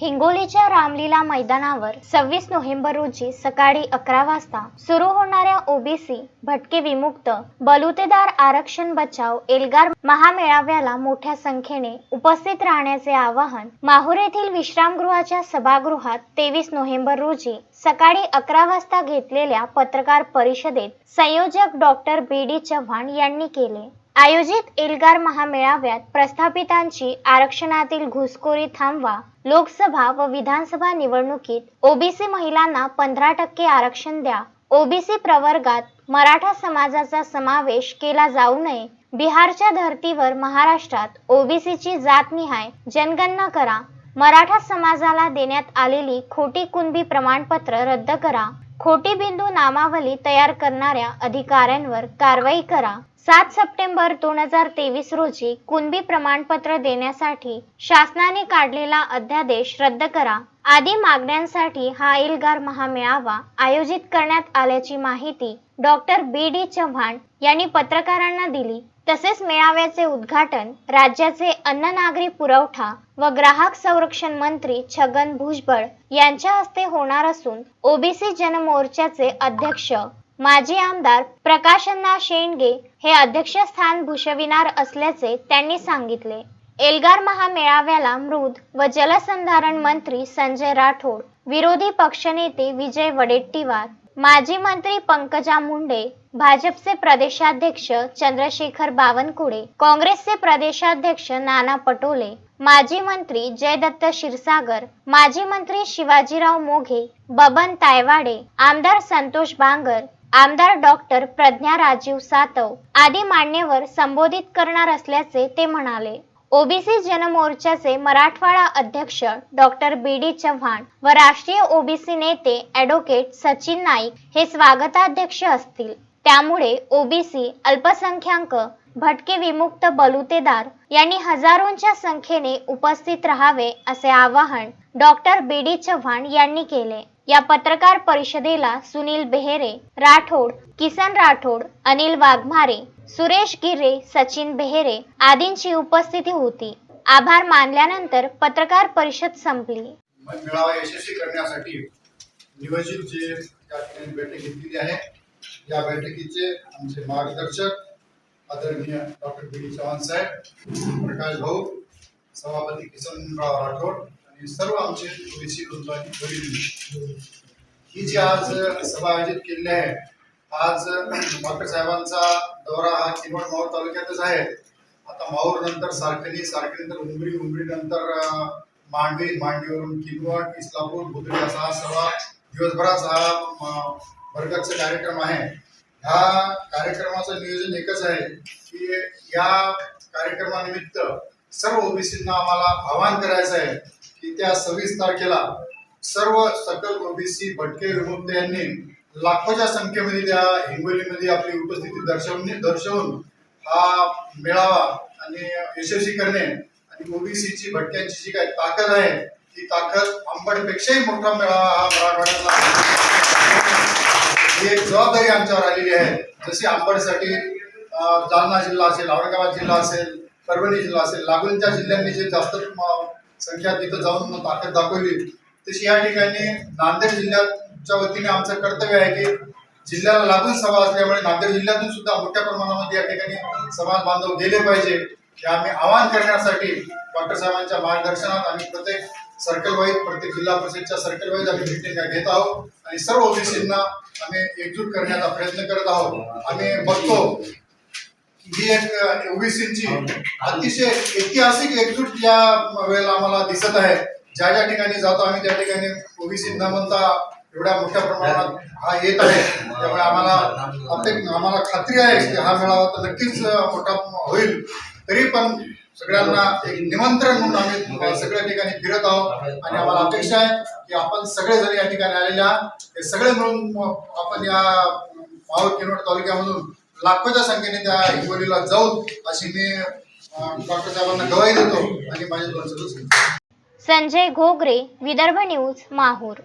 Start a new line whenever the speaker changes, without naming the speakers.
हिंगोलीच्या रामलीला मैदानावर सव्वीस नोव्हेंबर रोजी सकाळी अकरा वाजता सुरू होणाऱ्या ओबीसी भटके विमुक्त बलुतेदार आरक्षण बचाव एल्गार महामेळाव्याला मोठ्या संख्येने उपस्थित राहण्याचे आवाहन माहूर येथील विश्रामगृहाच्या सभागृहात तेवीस नोव्हेंबर रोजी सकाळी अकरा वाजता घेतलेल्या पत्रकार परिषदेत संयोजक डॉक्टर बी डी चव्हाण यांनी केले. आयोजित एल्गार महामेळाव्यात प्रस्थापितांची आरक्षणातील घुसखोरी थांबवा लोकसभा व विधानसभा निवडणुकीत ओबीसी महिलांना पंधरा टक्के आरक्षण द्या ओबीसी प्रवर्गात मराठा समाजाचा समावेश केला जाऊ नये बिहारच्या धर्तीवर महाराष्ट्रात ओबीसीची जातनिहाय जनगणना करा मराठा समाजाला देण्यात आलेली खोटी कुणबी प्रमाणपत्र रद्द करा खोटी बिंदू नामावली तयार करणाऱ्या अधिकाऱ्यांवर कारवाई करा. सात सप्टेंबर दोन हजार तेवीस रोजी कुणबी प्रमाणपत्र देण्यासाठी शासनाने काढलेला अध्यादेश रद्द करा. आदी मागण्यांसाठी हा एल्गार महामेळावा आयोजित करण्यात आल्याची माहिती डॉक्टर बी डी चव्हाण यांनी पत्रकारांना दिली. तसेच मेळाव्याचे उद्घाटन राज्याचे अन्न नागरी पुरवठा व ग्राहक संरक्षण मंत्री छगन भुजबळ यांच्या हस्ते होणार असून ओबीसी जनमोर्चाचे अध्यक्ष माजी आमदार प्रकाशन्ना शेंडगे हे अध्यक्षस्थान भूषविणार असल्याचे त्यांनी सांगितले. एल्गार महामेळाव्याला मृद व जलसंधारण मंत्री संजय राठोड विरोधी पक्षनेते विजय वडेट्टीवार माजी मंत्री पंकजा मुंडे भाजपचे प्रदेशाध्यक्ष चंद्रशेखर बावनकुळे काँग्रेसचे प्रदेशाध्यक्ष नाना पटोले माजी मंत्री जयदत्त क्षीरसागर माजी मंत्री शिवाजीराव मोघे बबन तायवाडे आमदार संतोष बांगर आमदार डॉक्टर प्रज्ञा राजीव सातव आदी मान्यवर संबोधित करणार असल्याचे ते म्हणाले. ओबीसी जनमोर्चाचे मराठवाडा अध्यक्ष डॉक्टर बी डी चव्हाण व राष्ट्रीय ओबीसी नेते ॲडव्होकेट सचिन नाईक हे स्वागताध्यक्ष असतील. त्यामुळे ओबीसी अल्पसंख्याक भटके विमुक्त बलुतेदार यांनी हजारोंच्या संख्येने उपस्थित राहावे असे आवाहन डॉक्टर बी डी चव्हाण यांनी केले. या पत्रकार परिषदेला सुनील बेहेरे राठोड किसन राठोड अनिल वाघमारे सुरेश गिरे सचिन बेहेरे आदींची उपस्थिती होती. आभार मानल्यानंतर पत्रकार परिषद संपली.
मेळावा यशस्वी करण्यासाठी नियोजित जे या ठिकाणी बैठक घेतलेली आहे या बैठकीचे आमचे मार्गदर्शक आदरणीय डॉक्टर बी डी चव्हाण साहेब प्रकाश भाऊ सभापती किसनराव राठोड आणि सर्व आमचे ओबीसी वडील ही जी आज सभा आयोजित केलेली आहे आज डॉक्टर साहेबांचा दौरा हा किनवट माहूर तालुक्यातच आहे. आता माहूर नंतर सारखणी सारखी नंतर उमरी उमरी नंतर मांडवी मांडवीवरून किनवट इस्लापूर बुद्रुक असा हा सभा दिवसभराचा हा वर्गाचा कार्यक्रम आहे. ह्या कार्यक्रमाचं नियोजन एकच आहे की या कार्यक्रमानिमित्त सर्व ओबीसींना आम्हाला आवाहन करायचं आहे. त्या सव्वीस तारखेला सर्व सकल ओबीसी भटके विमुक्त यांनी लाखोच्या संख्येमध्ये त्या हिंगोलीमध्ये आपली उपस्थिती दर्शवून दर्शवून हा मेळावा आणि यशस्वी करणे आणि ओबीसीची भटक्यांची जी काही ताकद आहे ती ताकद आंबडपेक्षाही मोठा मेळावा हा मराठवाड्यातला ही एक जबाबदारी आमच्यावर आलेली आहे. जशी आंबडसाठी जालना जिल्हा असेल औरंगाबाद जिल्हा असेल परभणी जिल्हा असेल लागूनच्या जिल्ह्यांनी जे जास्त संख्या तिथं जाऊन ताकद दाखवली. तशी या ठिकाणी नांदेड जिल्ह्याच्या वतीने आमचं कर्तव्य आहे की जिल्ह्याला लागून सभा असल्यामुळे नांदेड जिल्ह्यातून सुद्धा मोठ्या प्रमाणामध्ये या ठिकाणी समाज बांधव गेले पाहिजे. हे आम्ही आवाहन करण्यासाठी डॉक्टर साहेबांच्या मार्गदर्शनात आम्ही प्रत्येक सर्कल वाईज प्रत्येक जिल्हा परिषदच्या सर्कल वाईज आम्ही मिटिंग घेत आहोत. आणि सर्व ओबीसींना आम्ही एकजूट करण्याचा प्रयत्न करत आहोत. आम्ही बघतो ही एक ओबीसीची अतिशय ऐतिहासिक एकजूट या वेळेला आम्हाला दिसत आहे. ज्या ज्या ठिकाणी जातो आम्ही त्या ठिकाणी ओबीसी न म्हणता एवढ्या मोठ्या प्रमाणात हा येत आहे. त्यामुळे आम्हाला आपले- आम्हाला खात्री आहे की हा मेळावा तर नक्कीच मोठा होईल. तरी पण सगळ्यांना एक निमंत्रण म्हणून आम्ही सगळ्या ठिकाणी फिरत आहोत. आणि आम्हाला अपेक्षा आहे की आपण सगळेजण या ठिकाणी आलेले आहात हे सगळे मिळून आपण या माहूर किनवट तालुक्यामधून लाखोच्या संख्येने त्या हिंगोलीला जाऊ अशी मी डॉक्टर साहेबांना गवाही देतो आणि माझे
संजय घोगरे विदर्भ न्यूज माहूर.